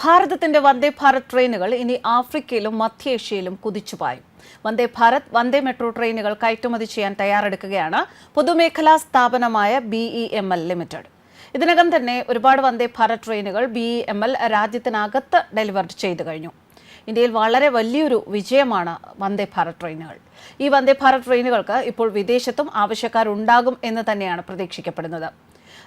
ഭാരതത്തിന്റെ വന്ദേ ഭാരത് ട്രെയിനുകൾ ഇനി ആഫ്രിക്കയിലും മധ്യേഷ്യയിലും കുതിച്ചുപായും വന്ദേ ഭാരത് വന്ദേ മെട്രോ ട്രെയിനുകൾ കയറ്റുമതി ചെയ്യാൻ തയ്യാറെടുക്കുകയാണ് പൊതുമേഖലാ സ്ഥാപനമായ B E M L limited. ഇതിനകം തന്നെ ഒരുപാട് വന്ദേ ഭാരത് ട്രെയിനുകൾ ബി ഇ എം എൽ രാജ്യത്തിനകത്ത് ഡെലിവർ ചെയ്തു കഴിഞ്ഞു. ഇന്ത്യയിൽ വളരെ വലിയൊരു വിജയമാണ് വന്ദേ ഭാരത് ട്രെയിനുകൾ. ഈ വന്ദേ ഭാരത് ട്രെയിനുകൾക്ക് ഇപ്പോൾ വിദേശത്തും ആവശ്യക്കാരുണ്ടാകും എന്ന് തന്നെയാണ് പ്രതീക്ഷിക്കപ്പെടുന്നത്.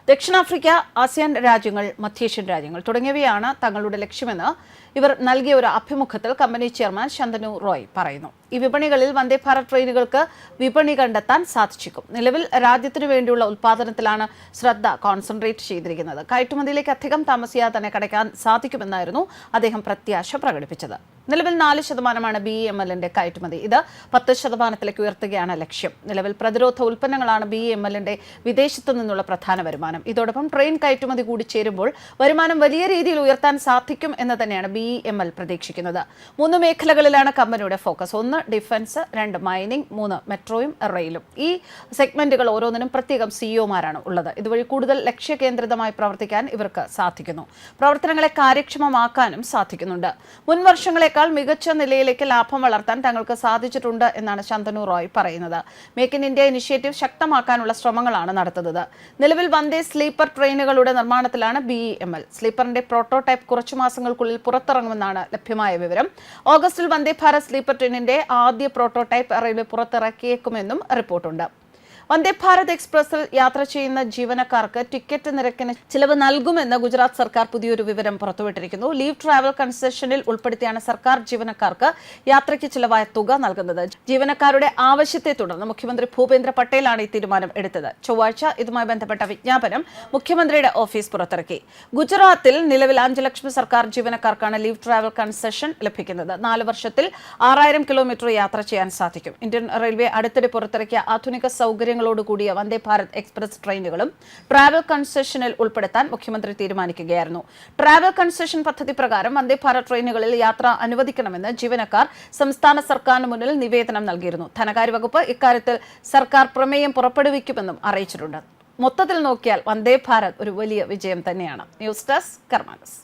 ദക്ഷിണാഫ്രിക്ക ആസിയാൻ രാജ്യങ്ങൾ മധ്യേഷ്യൻ രാജ്യങ്ങൾ തുടങ്ങിയവയാണ് തങ്ങളുടെ ലക്ഷ്യമെന്ന് ഇവർ നൽകിയ ഒരു അഭിമുഖത്തിൽ കമ്പനി ചെയർമാൻ ശന്തനു റോയ് പറയുന്നു. ഈ വിപണികളിൽ വന്ദേ ഭാരത് ട്രെയിനുകൾക്ക് വിപണി കണ്ടെത്താൻ സാധിച്ചേക്കും. നിലവിൽ രാജ്യത്തിനു വേണ്ടിയുള്ള ഉൽപാദനത്തിലാണ് ശ്രദ്ധ കോൺസെൻട്രേറ്റ് ചെയ്തിരിക്കുന്നത്. കയറ്റുമതിയിലേക്ക് അധികം താമസിയാതെ തന്നെ കടക്കാൻ സാധിക്കുമെന്നായിരുന്നു അദ്ദേഹം പ്രത്യാശ പ്രകടിപ്പിച്ചത്. നിലവിൽ നാല് ശതമാനമാണ് ബി എം എല്ലിന്റെ കയറ്റുമതി. ഇത് പത്ത് ശതമാനത്തിലേക്ക് ഉയർത്തുകയാണ് ലക്ഷ്യം. നിലവിൽ പ്രതിരോധ ഉൽപ്പന്നങ്ങളാണ് ബി എം എല്ലിന്റെ വിദേശത്തു നിന്നുള്ള പ്രധാന വരുമാനം. ഇതോടൊപ്പം ട്രെയിൻ കയറ്റുമതി കൂടി ചേരുമ്പോൾ വരുമാനം വലിയ രീതിയിൽ ഉയർത്താൻ സാധിക്കും എന്ന് തന്നെയാണ് ബി എം എൽ പ്രതീക്ഷിക്കുന്നത്. മൂന്ന് മേഖലകളിലാണ് കമ്പനിയുടെ ഫോക്കസ്. ഒന്ന് ഡിഫൻസ് രണ്ട് മൈനിങ് മൂന്ന് മെട്രോയും റെയിലും. ഈ സെഗ്മെന്റുകൾ ഓരോന്നിനും പ്രത്യേകം സിഇഒമാരാണ് ഉള്ളത്. ഇതുവഴി കൂടുതൽ ലക്ഷ്യകേന്ദ്രിതമായി പ്രവർത്തിക്കാൻ ഇവർക്ക് സാധിക്കുന്നു. പ്രവർത്തനങ്ങളെ കാര്യക്ഷമമാക്കാനും സാധിക്കുന്നുണ്ട്. മുൻ വർഷങ്ങളെക്കാൾ മികച്ച നിലയിലേക്ക് ലാഭം വളർത്താൻ തങ്ങൾക്ക് സാധിച്ചിട്ടുണ്ട് എന്നാണ് ശന്തനു റോയ് പറയുന്നത്. മേക്ക് ഇൻ ഇന്ത്യ ഇനിഷ്യേറ്റീവ് ശക്തമാക്കാനുള്ള ശ്രമങ്ങളാണ് നടത്തുന്നത്. നിലവിൽ വന്ദേ സ്ലീപ്പർ ട്രെയിനുകളുടെ നിർമ്മാണത്തിലാണ് ബി ഇ എം എൽ സ്ലീപ്പറിന്റെ പ്രോട്ടോടൈപ്പ് കുറച്ചു മാസങ്ങൾക്കുള്ളിൽ പുറത്തിറങ്ങുമെന്നാണ് ലഭ്യമായ വിവരം. ഓഗസ്റ്റിൽ വന്ദേ ഭാരത് സ്ലീപ്പർ ട്രെയിനിന്റെ ആദ്യ പ്രോട്ടോടൈപ്പ് റെയിൽവേ പുറത്തിറക്കിയേക്കുമെന്നും റിപ്പോർട്ടുണ്ട്. വന്ദേ ഭാരത് എക്സ്പ്രസിൽ യാത്ര ചെയ്യുന്ന ജീവനക്കാർക്ക് ടിക്കറ്റ് നിരക്കിന് ചിലവ് നൽകുമെന്ന് ഗുജറാത്ത് സർക്കാർ പുതിയൊരു വിവരം പുറത്തുവിട്ടിരിക്കുന്നു. ലീവ് ട്രാവൽ കൺസെഷനിൽ ഉൾപ്പെടുത്തിയാണ് സർക്കാർ ജീവനക്കാർക്ക് യാത്രയ്ക്ക് ചിലവായ തുക നൽകുന്നത്. ജീവനക്കാരുടെ ആവശ്യത്തെ തുടർന്ന് മുഖ്യമന്ത്രി ഭൂപേന്ദ്ര പട്ടേലാണ് ഈ തീരുമാനം എടുത്തത്. ചൊവ്വാഴ്ച ഇതുമായി ബന്ധപ്പെട്ട വിജ്ഞാപനം മുഖ്യമന്ത്രിയുടെ ഓഫീസ് പുറത്തിറക്കി. ഗുജറാത്തിൽ നിലവിൽ അഞ്ച് ലക്ഷം സർക്കാർ ജീവനക്കാർക്കാണ് ലീവ് ട്രാവൽ കൺസെഷൻ ലഭിക്കുന്നത്. നാല് വർഷത്തിൽ ആറായിരം കിലോമീറ്റർ യാത്ര ചെയ്യാൻ സാധിക്കും. ഇന്ത്യൻ റെയിൽവേ അടുത്തിടെ പുറത്തിറക്കിയ ആധുനിക സൗകര്യങ്ങളോട് കൂടിയ വന്ദേ ഭാരത് എക്സ്പ്രസ് ട്രെയിനുകളും ട്രാവൽ കൺസെഷനിൽ ഉൾപ്പെടുത്താൻ മുഖ്യമന്ത്രി തീരുമാനിക്കുകയായിരുന്നു. ട്രാവൽ കൺസെഷൻ പദ്ധതി പ്രകാരം വന്ദേ ഭാരത് ട്രെയിനുകളിൽ യാത്ര അനുവദിക്കണമെന്ന് ജീവനക്കാർ സംസ്ഥാന സർക്കാരിന് മുന്നിൽ നിവേദനം നൽകിയിരുന്നു. ധനകാര്യ വകുപ്പ് ഇക്കാര്യത്തിൽ സർക്കാർ പ്രമേയം പുറപ്പെടുവിക്കുമെന്നും അറിയിച്ചിട്ടുണ്ട്. മൊത്തത്തിൽ നോക്കിയാൽ വന്ദേ ഭാരത് ഒരു വലിയ വിജയം തന്നെയാണ്. News desk കർമാനസ്.